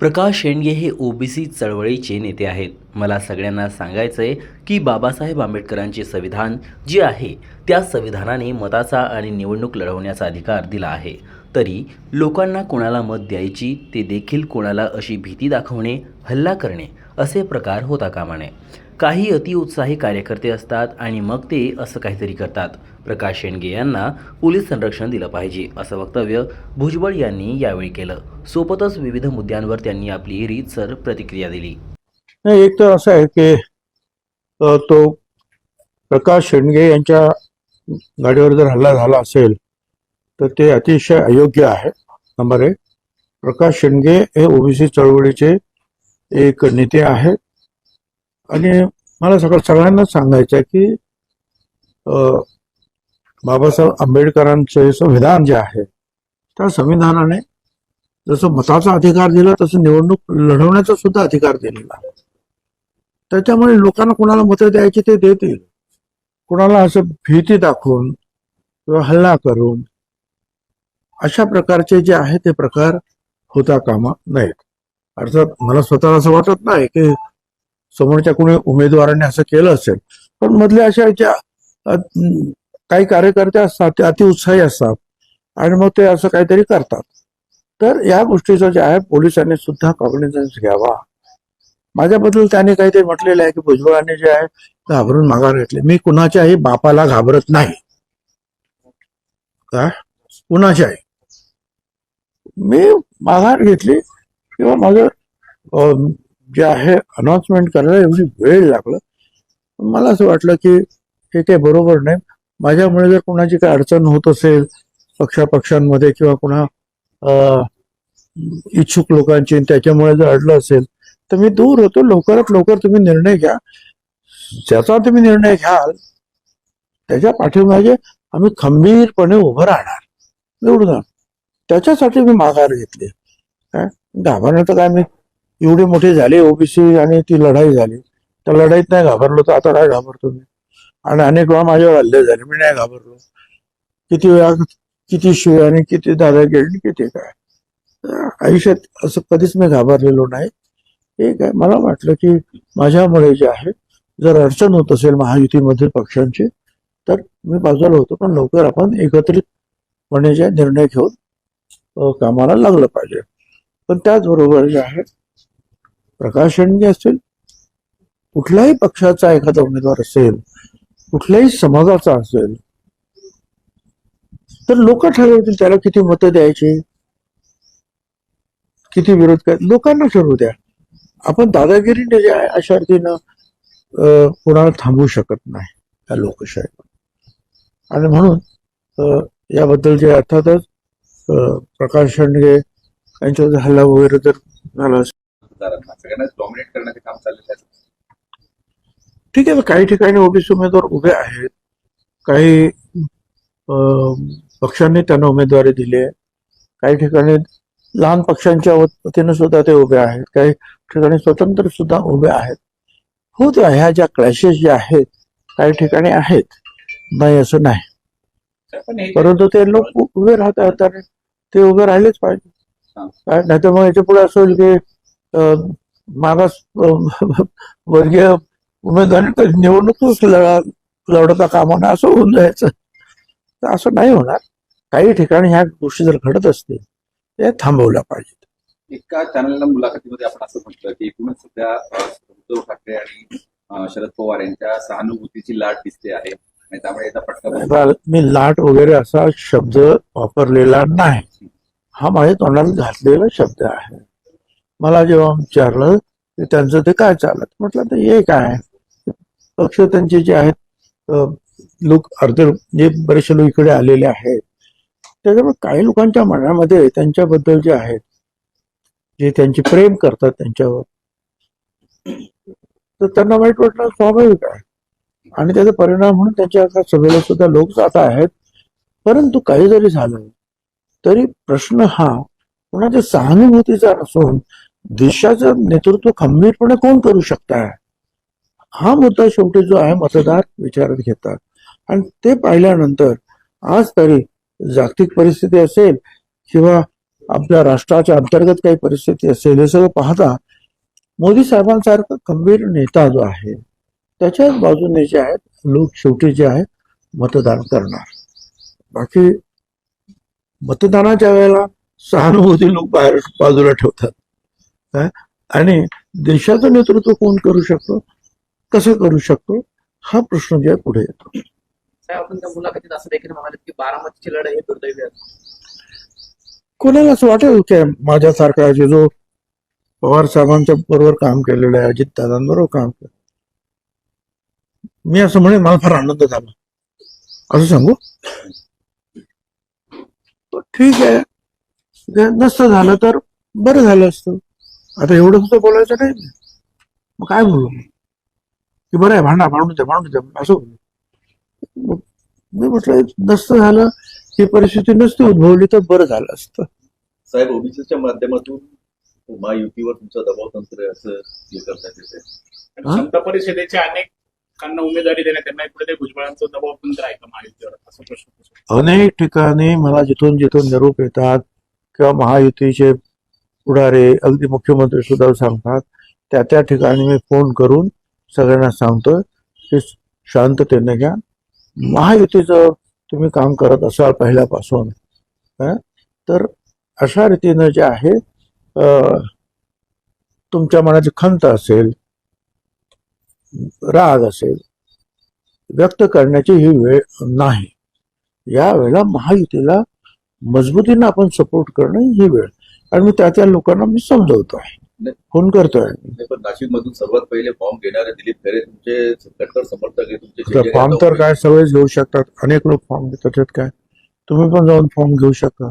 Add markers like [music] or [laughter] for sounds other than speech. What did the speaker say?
प्रकाश शेंडगे हे ओबीसी चळवळीचे नेते आहेत. मला सगळ्यांना सांगायचं आहे की बाबासाहेब आंबेडकरांचे संविधान जे आहे त्या संविधानाने मताचा आणि निवडणूक लढवण्याचा अधिकार दिला आहे. तरी लोकांना कोणाला मत द्यायची ते देखील कोणाला अशी भीती दाखवणे हल्ला करणे असे प्रकार होता कामा नये. काही अतिउत्साही कार्यकर्ते असतात आणि मग ते असं काहीतरी करतात. प्रकाश शेंडगे यांना पोलीस संरक्षण दिलं पाहिजे असं वक्तव्य भुजबळ यांनी यावेळी केलं. सोबतच विविध मुद्द्यांवर त्यांनी आपली रीतसर प्रतिक्रिया दिली. नाही एक तर असं आहे की तो प्रकाश शेंडगे यांच्या गाडीवर जर हल्ला झाला असेल तर ते अतिशय अयोग्य आहे. नंबर एक प्रकाश शेंडगे हे ओबीसी चळवळीचे एक नेते आहेत. आणि मला सगळं सगळ्यांनाच सांगायचं आहे की बाबासाहेब आंबेडकरांचे संविधान जे आहे त्या संविधानाने जसं मताचा अधिकार दिला तसं निवडणूक लढवण्याचा सुद्धा अधिकार दिलेला. आहे त्याच्यामुळे लोकांना कोणाला मतं द्यायची ते देतील. कोणाला असं भीती दाखवून किंवा हल्ला करून अशा प्रकारचे जे आहे ते प्रकार होता कामा नाहीत अर्थात मला स्वतःला असं वाटत नाही की समोरच्या कोणी उमेदवाराने असं केलं असेल. पण मधल्या अशा ज्या काही कार्यकर्ते असतात ते अतिउत्साही असतात आणि मग ते असं काहीतरी करतात. तर या गोष्टीचं जे आहे पोलिसांनी सुद्धा कॉग्निझन्स घ्यावा. माझ्याबद्दल त्याने काहीतरी म्हटलेलं आहे की भुजबळांनी जे आहे घाबरून माघार घेतले. मी कुणाच्याही बापाला घाबरत नाही. का कुणाच्याही. मी माघार घेतली किंवा माझं जे आहे अनाउन्समेंट करायला एवढी वेळ लागला. मला असं वाटलं की हे काही बरोबर नाही. माझ्यामुळे जर कोणाची काही अडचण होत असेल पक्षापक्षांमध्ये किंवा कोणा इच्छुक लोकांची त्याच्यामुळे जर अडलं असेल तर मी दूर होतो. लवकरात लवकर तुम्ही निर्णय घ्या. ज्याचा तुम्ही निर्णय घ्याल त्याच्या पाठीमागे आम्ही खंबीरपणे उभं राहणार. एवढं त्याच्यासाठी मी माघार घेतली. काय घाबरण्याचं काय? मी एवढी मोठी झाली ओबीसी आणि ती लढाई झाली. त्या लढाईत नाही घाबरलो तर आता काय घाबरतो मी? आणि अनेक वेळा माझ्यावर हल्ले झाले. मी नाही घाबरलो. किती वेळा किती शिव आणि किती दादागिरी किती काय. आयुष्यात असं कधीच मी घाबरलेलो नाही. ठीक आहे. मला वाटलं की माझ्यामुळे जे आहे जर अडचण होत असेल महायुतीमधील पक्षांची तर मी बाजूला होतो. पण लवकर आपण एकत्रितपणे जे निर्णय घेऊन कामाला लागलं पाहिजे. पण त्याचबरोबर जे आहे प्रकाश शेंडगे असतील कुठल्याही पक्षाचा एखादा उमेदवार असेल कुठल्याही समाजाचा असेल तर लोक ठरवतील त्याला किती मतं द्यायची किती विरोध काय लोकांना ठरवू द्या. आपण दादागिरीने जे आहे अशा अर्थीनं अं, कोणाला थांबवू शकत नाही या लोकशाही आणि म्हणून याबद्दल जे अर्थातच अं, प्रकाश शेंडगे यांच्यावर हल्ला वगैरे जर झाला असेल. डॉमिनेट करण्याचे काम चाललेलं आहे. ठीक आहे काही ठिकाणी ओबीसी उमेदवार उभे आहेत. काही पक्षांनी त्यांना उमेदवारी दिली आहे. काही ठिकाणी लहान पक्षांच्या वतीने सुद्धा ते उभे आहेत. काही ठिकाणी स्वतंत्र सुद्धा उभे आहेत. हो त्या ह्या ज्या क्लॅशेस ज्या आहेत काही ठिकाणी आहेत. नाही असं नाही. परंतु ते लोक उभे राहतात तर ते उभे राहिलेच पाहिजे. नाही तर मग याच्यापुढे असं होईल की मागास [laughs] वर्गीय उमेदवार निवडणूकच लढा लढता कामा नये असं होऊन जायचं. तर असं नाही होणार. काही ठिकाणी ह्या गोष्टी जर घडत असतील ते थांबवल्या पाहिजेत. एका चॅनलला मुलाखतीमध्ये आपण असं म्हटलं की एकूणच सध्या उद्धव ठाकरे आणि शरद पवार यांच्या सहानुभूतीची लाट दिसते आहे. आणि त्यामुळे याचा फटका मी लाट वगैरे असा शब्द वापरलेला नाही. हा माझ्या तोंडाला घातलेला शब्द आहे. मला जेव्हा विचारलं त्यांचं ते काय चालत? म्हटलं तर हे काय? पक्ष त्यांचे जे आहेत लोक अर्धे जे बरेचसे लोक इकडे आलेले आहेत त्याच्यामुळे काही लोकांच्या मनामध्ये त्यांच्याबद्दल जे आहेत जे त्यांचे प्रेम करतात त्यांच्यावर तर त्यांना वाईट वाटणं स्वाभाविक आहे. आणि त्याचा परिणाम म्हणून त्यांच्या सभेला सुद्धा लोक जात आहेत. परंतु काही जरी झालं तरी प्रश्न हा कोणाच्या सहानुभूतीचा नसून देशाचं नेतृत्व खंबीरपणे कोण करू शकताय? हा मुद्दा शेवटी जो आहे मतदार विचारात घेतात. आणि ते पाहिल्यानंतर आज तरी जागतिक परिस्थिती असेल किंवा आपल्या राष्ट्राच्या अंतर्गत काही परिस्थिती असेल हे सगळं पाहता मोदी साहेबांसारखा खंबीर नेता जो आहे त्याच्याच बाजूने जे आहेत लोक शेवटी जे आहे मतदान करणार. बाकी मतदानाच्या वेळेला सहानुभूती लोक बाहेर बाजूला ठेवतात. काय? आणि देशाचं नेतृत्व कोण करू शकतो? कसं करू शकतो? हा प्रश्न जे आहे पुढे येतो. साहेब आपण त्या मुलाखतीत असं देखील म्हणाले की बारामतीची लढाई दुर्दैवी आहे. कोणाला असं वाटेल की माझ्यासारखा जे जो पवार साहेबांच्या बरोबर काम केलेलं आहे अजित दादांबरोबर काम केलं मी असं म्हणेन मला फार आनंद झाला. असं सांगू? ठीक आहे. नसतं झालं तर बरं झालं असतं. आता एवढं सुद्धा बोलायचं नाही. मग काय बोलू? की बरं आहे भांडा भांडून द्या भांडून द्या असं मी म्हटलं नसतं झालं ही परिस्थिती नसती उद्भवली तर बरं झालं असतं. साहेब ओबीसीच्या माध्यमातून महायुतीवर तुमचा दबाव तंत्र असं हे करण्यात येते हा? परिषदेच्या अनेकांना उमेदवारी देण्यात त्यांना पुढे भुजबळांचा दबाव पण आहे का महायुतीवर? असा प्रश्न पडतो. अनेक ठिकाणी मला जिथून जिथून निरोप येतात किंवा महायुतीचे पुढारे अगदी मुख्यमंत्री सुद्धा सांगतात त्या त्या ठिकाणी मी फोन करून सगळ्यांना सांगतोय की शांततेने घ्या. महायुतीचं तुम्ही काम करत असाल पहिल्यापासून हं, तर अशा रीतीनं जे आहे तुमच्या मनाची खंत असेल राग असेल व्यक्त करण्याची ही वेळ नाही. या वेळेला महायुतीला मजबूतीनं आपण सपोर्ट करणं ही वेळ. आणि मी त्या त्या लोकांना मी समजवतो आहे. फोन करतोय. पण नाशिक मधून सर्वात पहिले फॉर्म घेणारे दिलीप खरे तुमचे कट्टर समर्थक आहे तुमचे फॉर्म तर. काय सगळेच घेऊ शकतात. अनेक लोक फॉर्म घेतात काय? तुम्ही पण जाऊन फॉर्म घेऊ शकता.